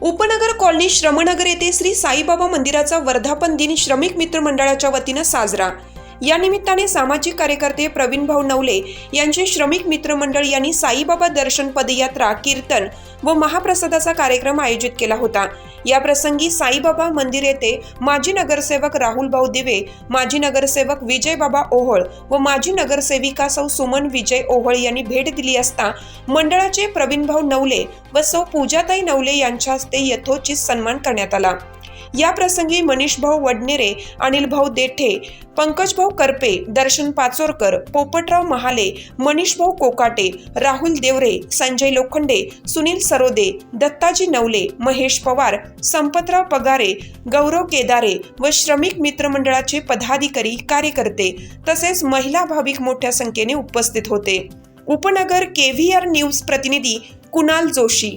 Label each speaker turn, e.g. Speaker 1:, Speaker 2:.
Speaker 1: उपनगर कॉलनी श्रमनगर येथे श्री साईबाबा मंदिराचा वर्धापन दिन श्रमिक मित्र मंडळाच्या वतीनं साजरा. या निमित्ताने सामाजिक कार्यकर्ते प्रवीण भाऊ नवले यांचे श्रमिक मित्रमंडळ यांनी साईबाबा दर्शन पदयात्रा कीर्तन व महाप्रसादाचा कार्यक्रम आयोजित केला होता. या प्रसंगी साईबाबा मंदिर येथे माजी नगरसेवक राहुल भाऊ दिवे माजी नगरसेवक विजय बाबा ओहळ व माजी नगरसेविका सौ सुमन विजय ओहळ यांनी भेट दिली असता मंडळाचे प्रवीणभाऊ नवले व सौ पूजाताई नवले यांच्या हस्ते यथोचित सन्मान करण्यात आला. या प्रसंगी मनीष भाऊ वडनेरे अनिल भाऊ देठे पंकज भाऊ करपे दर्शन पाचोरकर पोपटराव महाले मनीष भाऊ कोकाटे राहुल देवरे संजय लोखंडे सुनील सरोदे दत्ताजी नवले महेश पवार संपतराव पगारे गौरव केदारे व श्रमिक मित्रमंडळाचे पदाधिकारी कार्यकर्ते तसेच महिला भाविक मोठ्या संख्येने उपस्थित होते. उपनगर केव्हीआर न्यूज प्रतिनिधी कुणाल जोशी